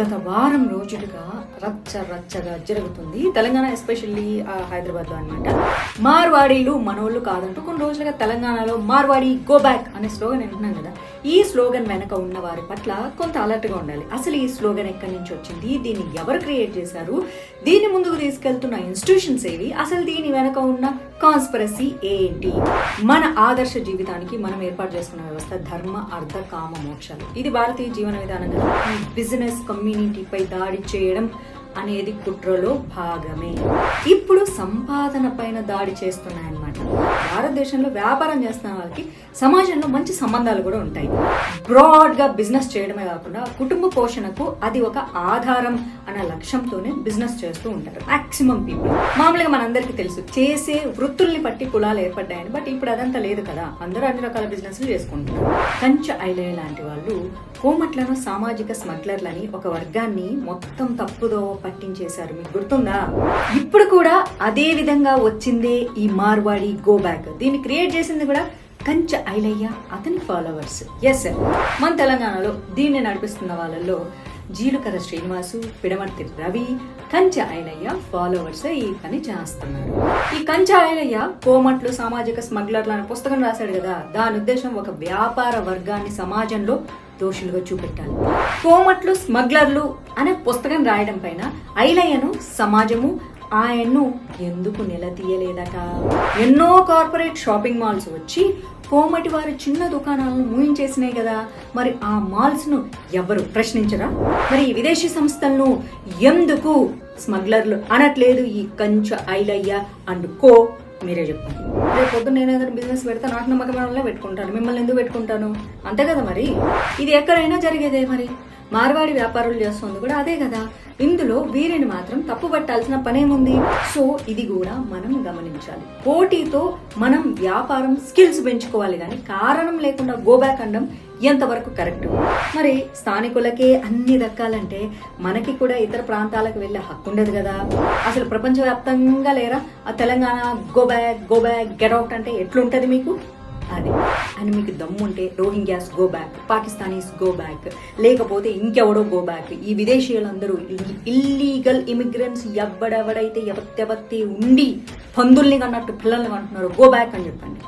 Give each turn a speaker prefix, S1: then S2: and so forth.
S1: గత వారం రోజులుగా రచ్చ రచ్చగా జరుగుతుంది. తెలంగాణ ఎస్పెషల్లీ హైదరాబాద్లో అనమాట మార్వాడీలు మనోళ్ళు కాదంటూ కొన్ని రోజులుగా తెలంగాణలో మార్వాడి గో బ్యాక్ అనే స్లోగన్ వింటున్నాం కదా. ఈ స్లోగన్ వెనక ఉన్న వారి పట్ల కొంత అలర్ట్గా ఉండాలి. అసలు ఈ స్లోగన్ ఎక్కడి నుంచి వచ్చింది? దీన్ని ఎవరు క్రియేట్ చేశారు? దీన్ని ముందుకు తీసుకెళ్తున్న ఇన్స్టిట్యూషన్స్ ఏవి? అసలు దీని వెనక ఉన్న కాన్స్పరసీ ఏంటి? మన ఆదర్శ జీవితానికి మనం ఏర్పాటు చేసుకున్న వ్యవస్థ ధర్మ అర్థ కామ మోక్షాలు. ఇది భారతీయ జీవన విధానం కదా. బిజినెస్ కమ్యూనిటీపై దాడి చేయడం అనేది కుట్రలో భాగమే. ఇప్పుడు సంపాదన పైన దాడి చేస్తున్నాయన్నమాట. భారతదేశంలో వ్యాపారం చేస్తున్న వాళ్ళకి సమాజంలో మంచి సంబంధాలు కూడా ఉంటాయి. బ్రాడ్గా బిజినెస్ చేయడమే కాకుండా కుటుంబ పోషణకు అది ఒక ఆధారం అన్న లక్ష్యంతోనే బిజినెస్ చేస్తూ ఉంటారు. మాక్సిమం పీపుల్ మామూలుగా మనందరికీ తెలుసు చేసే వృత్తుల్ని బట్టి కులాలు ఏర్పడ్డాయని బట్ ఇప్పుడు అదంతా లేదు కదా. అందరూ అన్ని రకాల బిజినెస్లు చేసుకుంటున్నారు. కంచె ఐలే లాంటి వాళ్ళు కోమట్లను సామాజిక స్మగ్లర్లని ఒక వర్గాన్ని మొత్తం తప్పుదో పట్టించేశారు. మీకు గుర్తుందా? ఇప్పుడు కూడా అదే విధంగా వచ్చిందే ఈ మార్వాడి గో బ్యాక్. దీన్ని క్రియేట్ చేసింది కూడా కంచ ఐలయ్య అతని ఫాలోవర్స్. ఎస్ మన తెలంగాణలో దీన్ని నడిపిస్తున్న వాళ్ళల్లో జీలుకర శ్రీనివాసు పిడమర్తి రవి కంచె ఐలయ్య ఫాలోవర్స్ ఈ పని చేస్తున్నారు. ఈ కంచె ఐలయ్య కోమట్లు సామాజిక స్మగ్లర్లు అనే పుస్తకం రాశాడు కదా. దాని ఉద్దేశం ఒక వ్యాపార వర్గాన్ని సమాజంలో దోషులుగా చూపెట్టాలి. కోమట్లు స్మగ్లర్లు అనే పుస్తకం రాయడం పైన ఐలయ్యను సమాజము ఆయన్ను ఎందుకు నిలదీయలేదట? ఎన్నో కార్పొరేట్ షాపింగ్ మాల్స్ వచ్చి కోమటి వారి చిన్న దుకాణాలను మూయించేసినాయి కదా. మరి ఆ మాల్స్ను ఎవరు ప్రశ్నించరా? మరి ఈ విదేశీ సంస్థలను ఎందుకు స్మగ్లర్లు అనట్లేదు ఈ కంచ ఐలయ్య అండ్ కో? మీరే చెప్పండి. రేపు పొద్దున్న నేను ఏదైనా బిజినెస్ పెడితే నాకు నమ్మకం పెట్టుకుంటాను. మిమ్మల్ని ఎందుకు పెట్టుకుంటాను? అంతే కదా మరి. ఇది ఎక్కడైనా జరిగేదే మరి. మార్వాడి వ్యాపారులు చేస్తుంది కూడా అదే కదా. ఇందులో వీరిని మాత్రం తప్పు పట్టాల్సిన పనేముంది? సో ఇది కూడా మనం గమనించాలి. పోటీతో మనం వ్యాపారం స్కిల్స్ పెంచుకోవాలి కానీ కారణం లేకుండా గోబ్యాక్ అండం అనడం ఎంతవరకు కరెక్ట్? మరి స్థానికులకే అన్ని దక్కాలంటే మనకి కూడా ఇతర ప్రాంతాలకు వెళ్ళే హక్కు ఉండదు కదా. అసలు ప్రపంచవ్యాప్తంగా లేరా? ఆ Telangana go back go back go get out అంటే ఎట్లుంటది మీకు? అది. అని మీకు దమ్ముంటే Rohingyas go back Pakistanis go back లేకపోతే ఇంకెవడో గో బ్యాక్. ఈ విదేశీయులందరూ ఇల్లీగల్ ఇమిగ్రెంట్స్ ఎవడెవడైతే ఎవత్తెవత్తే ఉండి పందుల్ని కన్నట్టు పిల్లల్ని కంటున్నారో గో బ్యాక్ అని చెప్పండి.